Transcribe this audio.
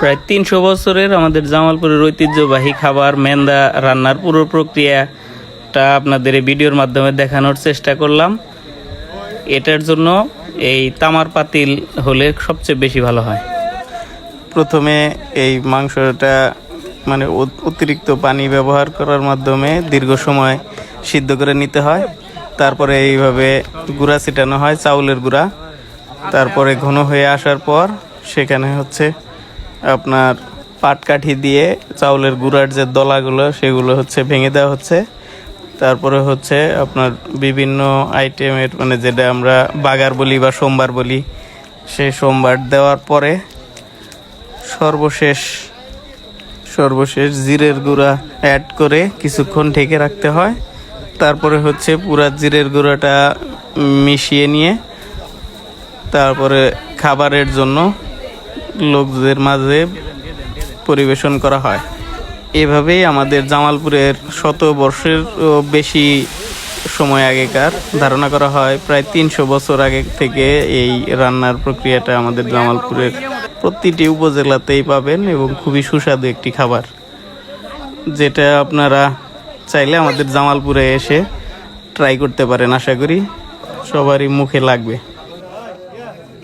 প্রায় তিনশো বছরের আমাদের জামালপুরের ঐতিহ্যবাহী খাবার, মেন্দা রান্নার পুরো প্রক্রিয়াটা আপনাদের এই ভিডিওর মাধ্যমে দেখানোর চেষ্টা করলাম। এটার জন্য এই তামার পাতিল হলে সবচেয়ে বেশি ভালো হয়। প্রথমে এই মাংসটা মানে অতিরিক্ত পানি ব্যবহার করার মাধ্যমে দীর্ঘ সময় সিদ্ধ করে নিতে হয়। তারপরে এইভাবে গুঁড়া ছিটানো হয়, চাউলের গুঁড়া। তারপরে ঘন হয়ে আসার পর সেখানে হচ্ছে আপনার পাটকাঠি দিয়ে চাউলের গুঁড়ার যে দলাগুলো, সেগুলো হচ্ছে ভেঙে দেওয়া হচ্ছে। তারপরে হচ্ছে আপনার বিভিন্ন আইটেমের মানে যেটা আমরা বাগার বলি বা সোমবার বলি, সেই সোমবার দেওয়ার পরে সর্বশেষ সর্বশেষ জিরের গুঁড়া অ্যাড করে কিছুক্ষণ ঢেকে রাখতে হয়। তারপরে হচ্ছে পুরা জিরের গুঁড়াটা মিশিয়ে নিয়ে, তারপরে খাবারের জন্য লোকদের মাঝে পরিবেশন করা হয়। এভাবেই আমাদের জামালপুরের শত বর্ষের বেশি সময় আগেকার ধারণা করা হয়। প্রায় তিনশো বছর আগে থেকে এই রান্নার প্রক্রিয়াটা আমাদের জামালপুরের প্রতিটি উপজেলাতেই পাবেন এবং খুবই সুস্বাদু একটি খাবার। যেটা আপনারা চাইলে আমাদের জামালপুরে এসে ট্রাই করতে পারেন, আশা করি সবারই মুখে লাগবে।